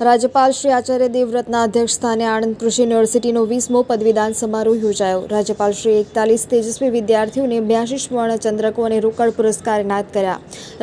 રાજ્યપાલ શ્રી આચાર્ય દેવવ્રતના અધ્યક્ષસ્થાને આણંદ કૃષિ યુનિવર્સિટીનો વીસમો પદવીદાન સમારોહ યોજાયો. રાજ્યપાલ શ્રી એકતાલીસ તેજસ્વી વિદ્યાર્થીઓને બ્યાસી સ્વર્ણચંદ્રકો અને રોકડ પુરસ્કાર એનાયત કર્યા.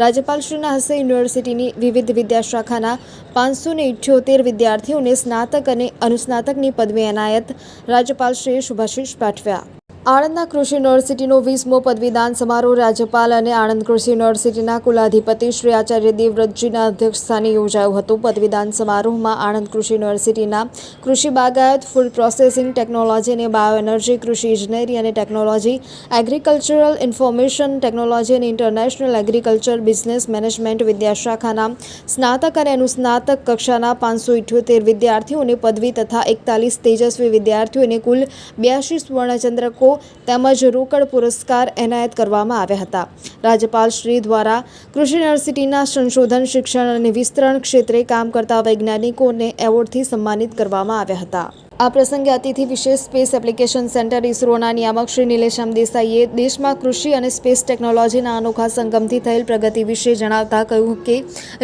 રાજ્યપાલશ્રીના હસ્તે યુનિવર્સિટીની વિવિધ વિદ્યાશાખાના પાંચસો ને ઇઠ્યોતેર વિદ્યાર્થીઓને સ્નાતક અને અનુસ્નાતકની પદવી એનાયત રાજ્યપાલશ્રીએ શુભાશીષ પાઠવ્યા. આણંદના કૃષિ યુનિવર્સિટીનો વીસમો પદવીદાન સમારોહ રાજ્યપાલ અને આણંદ કૃષિ યુનિવર્સિટીના કુલાધિપતિ શ્રી આચાર્ય દેવવ્રતજીના અધ્યક્ષસ્થાને યોજાયો હતો. પદવીદાન સમારોહમાં આણંદ કૃષિ યુનિવર્સિટીના કૃષિ બાગાયત, ફૂડ પ્રોસેસિંગ, ટેકનોલોજી અને બાયોએનર્જી, કૃષિ ઇજનેરી અને ટેકનોલોજી, એગ્રીકલ્ચરલ ઇન્ફોર્મેશન ટેકનોલોજી અને ઇન્ટરનેશનલ એગ્રીકલ્ચર બિઝનેસ મેનેજમેન્ટ વિદ્યાશાખાના સ્નાતક અને અનુસ્નાતક કક્ષાના પાંચસો ઇઠ્યોતેર વિદ્યાર્થીઓને પદવી તથા એકતાલીસ તેજસ્વી વિદ્યાર્થીઓને કુલ બ્યાસી સ્વર્ણચંદ્રકો તેમજ રોકડ પુરસ્કાર એનાયત કરવામાં આવ્યા હતા. રાજ્યપાલ શ્રી દ્વારા કૃષિ યુનિવર્સિટીના સંશોધન, શિક્ષણ અને વિસ્તરણ ક્ષેત્રે કામ કરતા વૈજ્ઞાનિકોને એવોર્ડથી સન્માનિત કરવામાં આવ્યા હતા. આ પ્રસંગે અતિથિ વિશેષ સ્પેસ એપ્લિકેશન સેન્ટર ઇસરોના નિયામક શ્રી નિલેશમ દેસાઈએ દેશમાં કૃષિ અને સ્પેસ ટેકનોલોજીના અનોખા સંગમથી થયેલ પ્રગતિ વિશે જણાવતા કહ્યું કે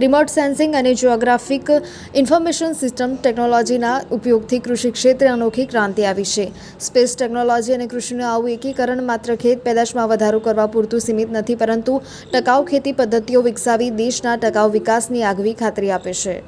રિમોટ સેન્સિંગ અને જિયોગ્રાફિક ઇન્ફોર્મેશન સિસ્ટમ ટેકનોલોજીના ઉપયોગથી કૃષિ ક્ષેત્રે અનોખી ક્રાંતિ આવી છે. સ્પેસ ટેકનોલોજી અને કૃષિનું આવું એકીકરણ માત્ર ખેત પેદાશમાં વધારો કરવા પૂરતું સીમિત નથી, પરંતુ ટકાઉ ખેતી પદ્ધતિઓ વિકસાવી દેશના ટકાઉ વિકાસની આગવી ખાતરી આપે છે.